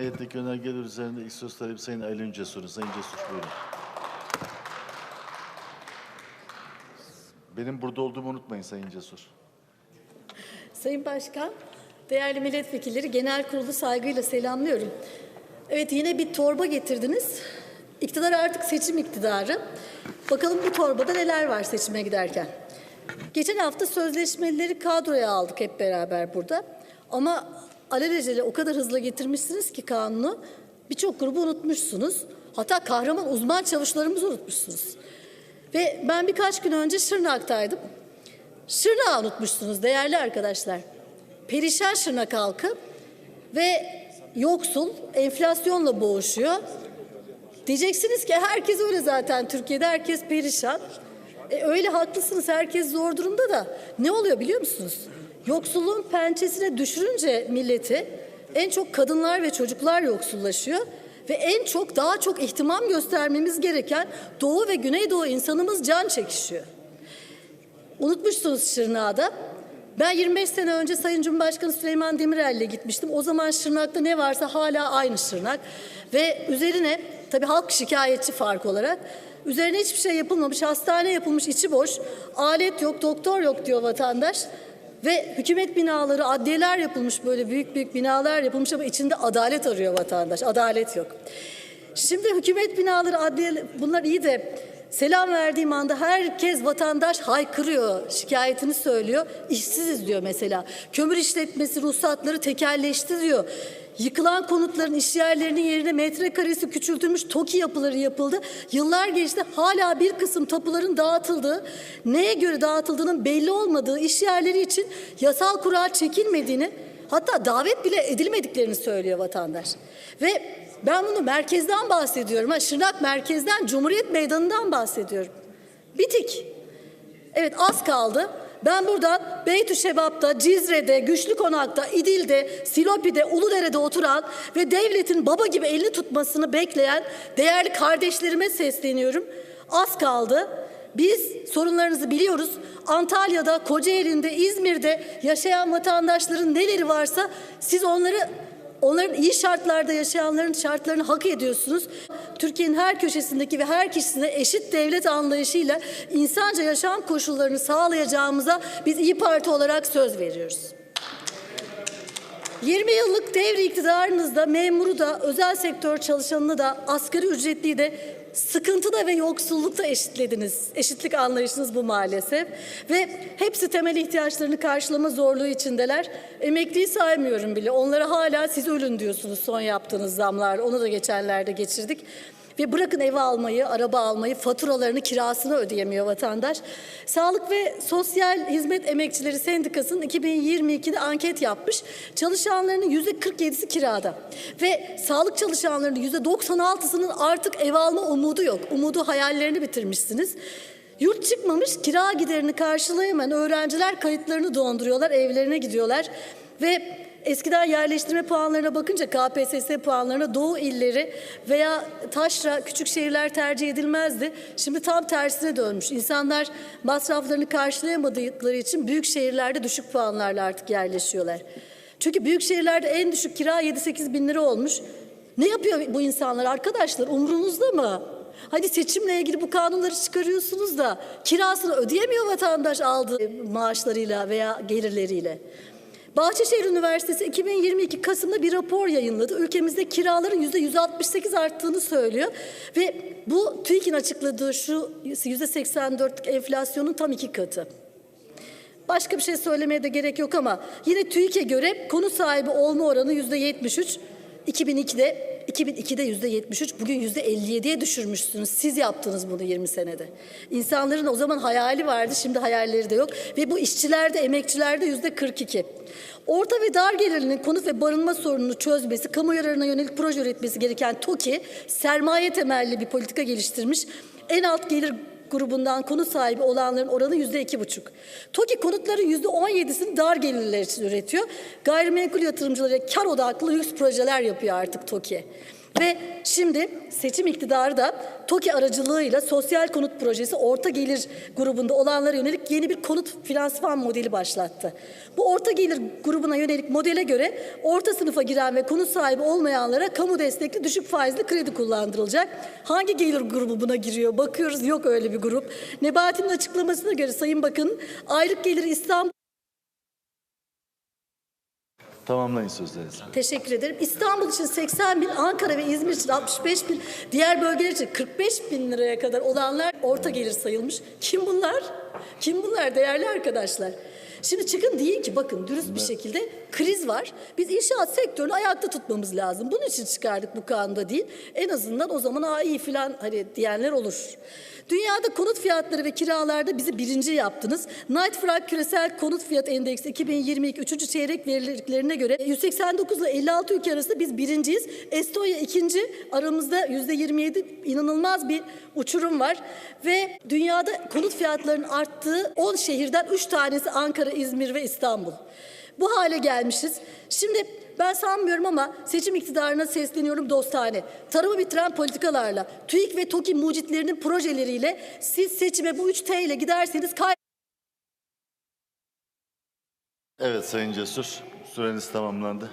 Ayetteki önergeler üzerinde ilk söz talebi Sayın Aylin Cesur'un. Sayın Cesur buyurun. Benim burada olduğumu unutmayın Sayın Cesur. Sayın Başkan, değerli milletvekilleri genel kurulu saygıyla selamlıyorum. Evet yine bir torba getirdiniz. İktidar artık seçim iktidarı. Bakalım bu torbada neler var seçime giderken. Geçen hafta sözleşmelileri kadroya aldık hep beraber burada. Ama alelacele o kadar hızlı getirmişsiniz ki kanunu birçok grubu unutmuşsunuz. Hatta kahraman uzman çavuşlarımızı unutmuşsunuz. Ve ben birkaç gün önce Şırnak'taydım. Şırnak'ı unutmuşsunuz değerli arkadaşlar. Perişan Şırnak halkı ve yoksul, enflasyonla boğuşuyor. Diyeceksiniz ki herkes öyle zaten Türkiye'de herkes perişan. E, öyle haklısınız herkes zor durumda da ne oluyor biliyor musunuz? Yoksulluğun pençesine düşürünce milleti en çok kadınlar ve çocuklar yoksullaşıyor ve en çok daha çok ihtimam göstermemiz gereken Doğu ve Güneydoğu insanımız can çekişiyor. Unutmuşsunuz Şırnak'da. Ben 25 sene önce Sayın Cumhurbaşkanı Süleyman Demirel'le gitmiştim. O zaman Şırnak'ta ne varsa hala aynı Şırnak. Ve üzerine tabii halk şikayetçi fark olarak üzerine hiçbir şey yapılmamış, hastane yapılmış, içi boş, alet yok, doktor yok diyor vatandaş. Ve hükümet binaları, adliyeler yapılmış böyle büyük büyük binalar yapılmış ama içinde adalet arıyor vatandaş. Adalet yok. Şimdi hükümet binaları, adliye bunlar iyi de selam verdiğim anda herkes vatandaş haykırıyor, şikayetini söylüyor. İşsiziz diyor mesela. Kömür işletmesi ruhsatları tekelleşti diyor. Yıkılan konutların iş yerlerinin yerine metrekaresi küçültülmüş TOKİ yapıları yapıldı. Yıllar geçti hala bir kısım tapuların dağıtıldığı, neye göre dağıtıldığının belli olmadığı iş yerleri için yasal kural çekilmediğini hatta davet bile edilmediklerini söylüyor vatandaş. Ve ben bunu merkezden bahsediyorum. Ha, Şırnak merkezden, Cumhuriyet Meydanı'ndan bahsediyorum. Bitik. Evet az kaldı. Ben buradan Beytüşşebap'ta, Cizre'de, Güçlü Konak'ta, İdil'de, Silopi'de, Uludere'de oturan ve devletin baba gibi elini tutmasını bekleyen değerli kardeşlerime sesleniyorum. Az kaldı. Biz sorunlarınızı biliyoruz. Antalya'da, Kocaeli'nde, İzmir'de yaşayan vatandaşların neleri varsa siz onları Onların iyi şartlarda yaşayanların şartlarını hak ediyorsunuz. Türkiye'nin her köşesindeki ve her kişisine eşit devlet anlayışıyla insanca yaşam koşullarını sağlayacağımıza biz İyi Parti olarak söz veriyoruz. 20 yıllık devri iktidarınızda memuru da, özel sektör çalışanını da, asgari ücretliyi de sıkıntıda ve yoksullukta eşitlediniz. Eşitlik anlayışınız bu maalesef. Ve hepsi temel ihtiyaçlarını karşılama zorluğu içindeler. Emekliyi saymıyorum bile. Onlara hala siz ölün diyorsunuz son yaptığınız zamlar. Onu da geçenlerde geçirdik. Ve bırakın ev almayı, araba almayı, faturalarını, kirasını ödeyemiyor vatandaş. Sağlık ve Sosyal Hizmet Emekçileri Sendikası'nın 2022'de anket yapmış. Çalışanlarının yüzde 47'si kirada. Ve sağlık çalışanlarının yüzde 96'sının artık ev alma umudu yok. Umudu hayallerini bitirmişsiniz. Yurt çıkmamış kira giderini karşılayamayan öğrenciler kayıtlarını donduruyorlar, evlerine gidiyorlar. Ve Eskiden yerleştirme puanlarına bakınca KPSS puanlarına Doğu illeri veya taşra küçük şehirler tercih edilmezdi. Şimdi tam tersine dönmüş. İnsanlar masraflarını karşılayamadıkları için büyük şehirlerde düşük puanlarla artık yerleşiyorlar. Çünkü büyük şehirlerde en düşük kira 7-8 bin lira olmuş. Ne yapıyor bu insanlar arkadaşlar umrunuzda mı? Hadi seçimle ilgili bu kanunları çıkarıyorsunuz da kirasını ödeyemiyor vatandaş aldığı maaşlarıyla veya gelirleriyle. Bahçeşehir Üniversitesi 2022 Kasım'da bir rapor yayınladı. Ülkemizde kiraların yüzde 168 arttığını söylüyor. Ve bu TÜİK'in açıkladığı şu yüzde 84'lük enflasyonun tam iki katı. Başka bir şey söylemeye de gerek yok ama yine TÜİK'e göre konu sahibi olma oranı yüzde 73. 2002'de 2002'de yüzde 73, bugün yüzde 57'ye düşürmüşsünüz. Siz yaptınız bunu 20 senede. İnsanların o zaman hayali vardı, şimdi hayalleri de yok. Ve bu işçilerde, emekçilerde yüzde 42. Orta ve dar gelirlinin konut ve barınma sorununu çözmesi, kamu yararına yönelik proje üretmesi gereken TOKİ, sermaye temelli bir politika geliştirmiş. En alt gelir grubundan konut sahibi olanların oranı yüzde iki buçuk. TOKİ konutların yüzde on yedisini dar gelirler için üretiyor. Gayrimenkul yatırımcıları kar odaklı lüks projeler yapıyor artık TOKİ. Ve şimdi seçim iktidarı da TOKİ aracılığıyla sosyal konut projesi orta gelir grubunda olanlara yönelik yeni bir konut finansman modeli başlattı. Bu orta gelir grubuna yönelik modele göre orta sınıfa giren ve konut sahibi olmayanlara kamu destekli düşük faizli kredi kullandırılacak. Hangi gelir grubu buna giriyor? Bakıyoruz yok öyle bir grup. Nebati'nin açıklamasına göre Sayın Bakan'ın aylık geliri İstanbul Tamamlayın sözlerinizi. Teşekkür ederim. İstanbul için 80 bin, Ankara ve İzmir için 65 bin, diğer bölgeler için 45 bin liraya kadar olanlar orta gelir sayılmış. Kim bunlar? Kim bunlar değerli arkadaşlar? Şimdi çıkın deyin ki bakın dürüst bir şekilde kriz var. Biz inşaat sektörünü ayakta tutmamız lazım. Bunun için çıkardık bu kanunda değil. En azından o zaman aa iyi filan hani diyenler olur. Dünyada konut fiyatları ve kiralarda bizi birinci yaptınız. Knight Frank Küresel Konut Fiyat Endeksi 2022 3. çeyrek verilerine göre 189 ile 56 ülke arasında biz birinciyiz. Estonya ikinci. Aramızda yüzde 27 inanılmaz bir uçurum var. Ve dünyada konut fiyatlarının arttığı 10 şehirden 3 tanesi Ankara, İzmir ve İstanbul. Bu hale gelmişiz. Şimdi ben sanmıyorum ama seçim iktidarına sesleniyorum dostane. Tarımı bitiren politikalarla, TÜİK ve TOKİ mucitlerinin projeleriyle siz seçime bu 3 T ile giderseniz kay Evet Sayın Cesur, süreniz tamamlandı.